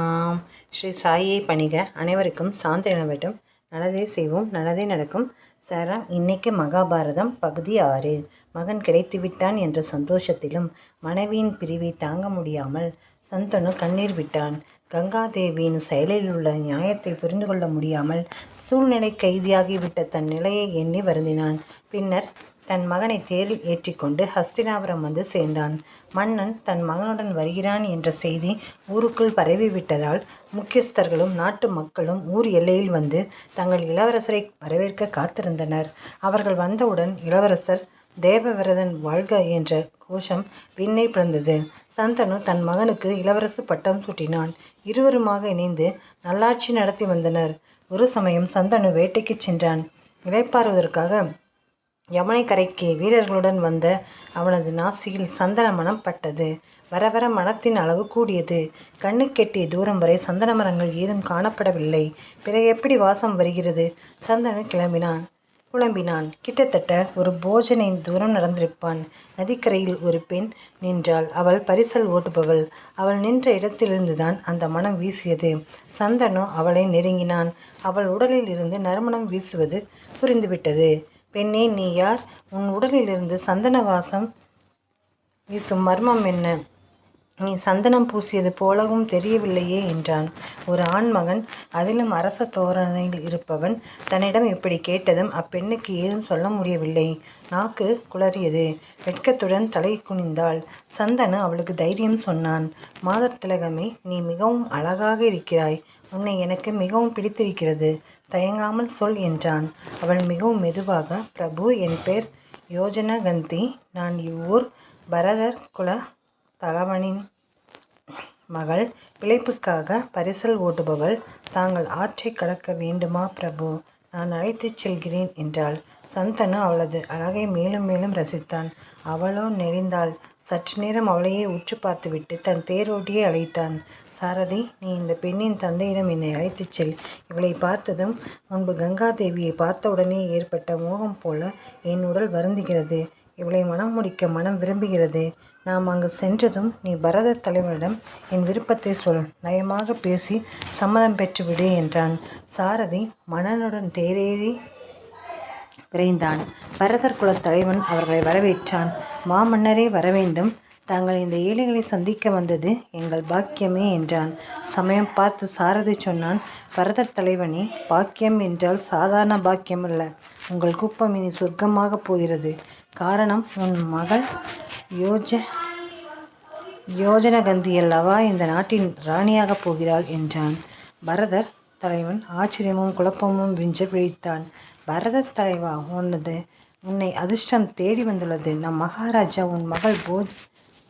சாயிராம் ஸ்ரீ சாயை பணிக. அனைவருக்கும் சாந்தி நிலவட்டும் நல்லதே செய்வோம். நல்லதே நடக்கும். சரம் இன்னைக்கு மகாபாரதம் பகுதி ஆறு. மகன் கிடைத்து விட்டான் என்ற சந்தோஷத்திலும் மனைவியின் பிரிவை தாங்க முடியாமல் சந்தனு கண்ணீர் விட்டான். கங்காதேவியின் செயலில் உள்ள நியாயத்தை புரிந்து கொள்ள முடியாமல் சூழ்நிலை கைதியாகிவிட்ட தன் நிலையை எண்ணி வருந்தினான். பின்னர் தன் மகனை தேரில் ஏற்றிக்கொண்டு ஹஸ்தினாபுரம் வந்து சேர்ந்தான். மன்னன் தன் மகனுடன் வருகிறான் என்ற செய்தி ஊருக்குள் பரவிவிட்டதால் முக்கியஸ்தர்களும் நாட்டு மக்களும் ஊர் எல்லையில் வந்து தங்கள் இளவரசரை வரவேற்க காத்திருந்தனர். அவர்கள் வந்தவுடன் இளவரசர் தேவவிரதன் வாழ்க என்ற கோஷம் விண்ணை பிறந்தது சந்தனு தன் மகனுக்கு இளவரசு பட்டம் சூட்டினான். இருவருமாக இணைந்து நல்லாட்சி நடத்தி வந்தனர். ஒரு சமயம் சந்தனு வேட்டைக்கு சென்றான். இழைப்பாறுவதற்காக யமுனை கரைக்கு வீரர்களுடன் வந்த அவனது நாசியில் சந்தன மனம் பட்டது. வர வர மனத்தின் அளவு கூடியது. கண்ணு கெட்டிய தூரம் வரை சந்தன மரங்கள் ஏதும் காணப்படவில்லை. பிறகு எப்படி வாசம் வருகிறது? சந்தனு கிளம்பினான். குழம்பினான். கிட்டத்தட்ட ஒரு போஜனை தூரம் நடந்திருப்பான். நதிக்கரையில் ஒரு பெண் நின்றாள். அவள் பரிசல் ஓட்டுபவள். அவள் நின்ற இடத்திலிருந்துதான் அந்த மனம் வீசியது. சந்தனு அவளை நெருங்கினான். அவள் உடலில் இருந்து நறுமணம் வீசுவது புரிந்துவிட்டது. பெண்ணே நீ யார்? உன் உடலிலிருந்து சந்தன வாசம் வீசும் மர்மம் என்ன? நீ சந்தனம் பூசியது போலவும் தெரியவில்லையே என்றான். ஒரு ஆண்மகன் அதிலும் அரச தோரணையில் இருப்பவன் தன்னிடம் இப்படி கேட்டதும் அப்பெண்ணுக்கு ஏதும் சொல்ல முடியவில்லை. நாக்கு குளறியது. வெட்கத்துடன் தலை குனிந்தாள். சந்தனு அவளுக்கு தைரியம் சொன்னான் மாதர் திலகமே நீ மிகவும் அழகாக இருக்கிறாய். உன்னை எனக்கு மிகவும் பிடித்திருக்கிறது. தயங்காமல் சொல் என்றான். அவள் மிகவும் மெதுவாக பிரபு என் பேர் யோஜனகந்தி. நான் இவ்வூர் பரதர் குல தகவனின் மகள் பிழைப்புக்காக பரிசல் ஓட்டுபவள். தாங்கள் ஆற்றை கடக்க வேண்டுமா பிரபு? நான் அழைத்துச் செல்கிறேன் என்றாள். சந்தனு அவளது அழகை மேலும் மேலும் ரசித்தான். அவளோ நெளிந்தாள். சற்று நேரம் அவளையே உற்று பார்த்துவிட்டு தன் தேரோட்டியை அழைத்தான். சாரதி நீ இந்த பெண்ணின் தந்தையிடம் என்னை அழைத்துச் செல். இவளை பார்த்ததும் முன்பு கங்காதேவியை பார்த்தவுடனே ஏற்பட்ட மோகம் போல என் உடல் வருந்துகிறது. இவளை மனம் முடிக்க மனம் விரும்புகிறது. நாம் அங்கு சென்றதும் நீ பரத தலைவரிடம் என் விருப்பத்தை சொல். நயமாக பேசி சம்மதம் பெற்றுவிடு என்றான். சாரதி மன்னனுடன் தேரேறி விரைந்தான். பரதர் குலத் தலைவன் அவர்களை வரவேற்றான். மாமன்னரே வரவேண்டும் தாங்கள் இந்த ஏழைகளை சந்திக்க வந்தது எங்கள் பாக்கியமே என்றான். சமயம் பார்த்து சாரதி சொன்னான் பரதர் தலைவனே பாக்கியம் என்றால் சாதாரண பாக்கியம் அல்ல. உங்கள் குப்பம் இனி சொர்க்கமாக போகிறது. காரணம் உன் மகள் யோஜ யோஜனகந்தி அல்லவா இந்த நாட்டின் ராணியாகப் போகிறாள் என்றான். பரதர் தலைவன் ஆச்சரியமும் குழப்பமும் விஞ்ச விழித்தான். பரதர் தலைவா உன்னது உன்னை அதிர்ஷ்டம் தேடி வந்துள்ளது. நம் மகாராஜா உன் மகள் போஜ்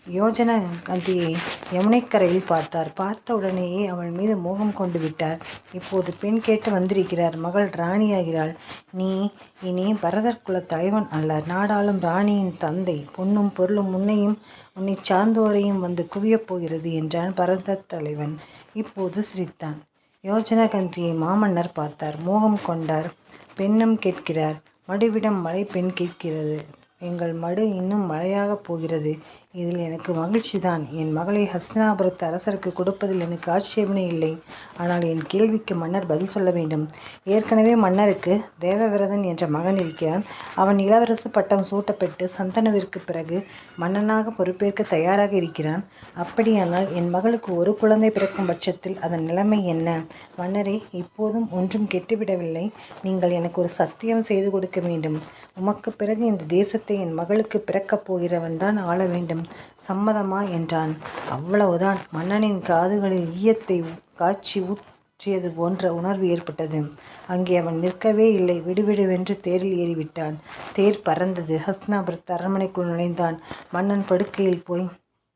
யோஜன கந்தியை யமுனைக்கரையில் பார்த்தார். பார்த்த உடனேயே அவள் மீது மோகம் கொண்டு விட்டார். இப்போது பெண் கேட்டு வந்திருக்கிறார். மகள் ராணியாகிறாள். நீ இனி பரதர் குல தலைவன் அல்ல. நாடாளும் ராணியின் தந்தை. பொன்னும் பொருளும் உன்னையும் உன்னை சார்ந்தோரையும் வந்து குவியப் போகிறது என்றான் பரதர் தலைவன். இப்போது சிரித்தான். யோஜனகந்தியை மாமன்னர் பார்த்தார். மோகம் கொண்டார். பெண்ணும் கேட்கிறார். மடுவிடம் மலை பெண் கேட்கிறது. எங்கள் மடு இன்னும் மழையாகப் போகிறது. இதில் எனக்கு மகிழ்ச்சிதான். என் மகளை ஹஸ்தினாபுரத்து அரசருக்கு கொடுப்பதில் எனக்கு ஆட்சேபனை இல்லை. ஆனால் என் கேள்விக்கு மன்னர் பதில் சொல்ல வேண்டும். ஏற்கனவே மன்னருக்கு தேவவிரதன் என்ற மகன் இருக்கிறான். அவன் இளவரசு பட்டம் சூட்டப்பட்டு சந்தனவிற்கு பிறகு மன்னனாக பொறுப்பேற்க தயாராக இருக்கிறான். அப்படியானால் என் மகளுக்கு ஒரு குழந்தை பிறக்கும் பட்சத்தில் அதன் நிலைமை என்ன? மன்னரே இப்போதும் ஒன்றும் கெட்டுவிடவில்லை. நீங்கள் எனக்கு ஒரு சத்தியம் செய்து கொடுக்க வேண்டும். உமக்கு பிறகு இந்த தேசத்தை என் மகளுக்கு பிறக்கப் போகிறவன் தான் ஆள வேண்டும். சம்மதமா? என்றான். அவ்வளவுதான். மன்னனின் காதுகளில் ஈயத்தை காய்ச்சி ஊற்றியது போன்ற உணர்வு ஏற்பட்டது. அங்கே அவன் நிற்கவே இல்லை. விடுவிடுவென்று தேரில் ஏறிவிட்டான். தேர் பறந்தது. ஹஸ்னாபுரத் அரண்மனைக்குள் நுழைந்தான். மன்னன் படுக்கையில் போய்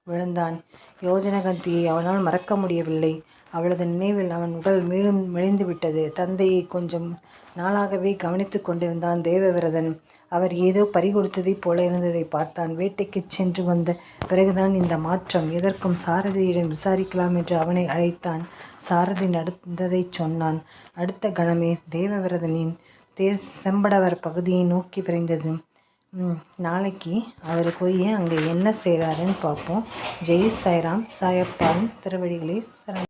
விழுந்தான். யோஜனகந்தியை அவனால் மறக்க முடியவில்லை. அவளது நினைவில் அவன் உடல் மேலும் மெலிந்து விட்டது. தந்தையை கொஞ்சம் நாளாகவே கவனித்து கொண்டிருந்தான் தேவவிரதன். அவர் ஏதோ பறிகொடுத்ததைப் போல இருந்ததை பார்த்தான். வேட்டைக்கு சென்று வந்த பிறகுதான் இந்த மாற்றம். எதற்கும் சாரதியிடம் விசாரிக்கலாம் என்று அவனை அழைத்தான். சாரதி நடந்ததைச் சொன்னான். அடுத்த கணமே தேவவிரதனின் தேர் செம்படவர் பகுதியை நோக்கி விரைந்தது. நாளைக்கு அவர் போய் அங்கே என்ன செய்கிறாருன்னு பார்ப்போம். ஜெய் சாய்ராம் சாயப்பாவின் திருவடிகளே சரண்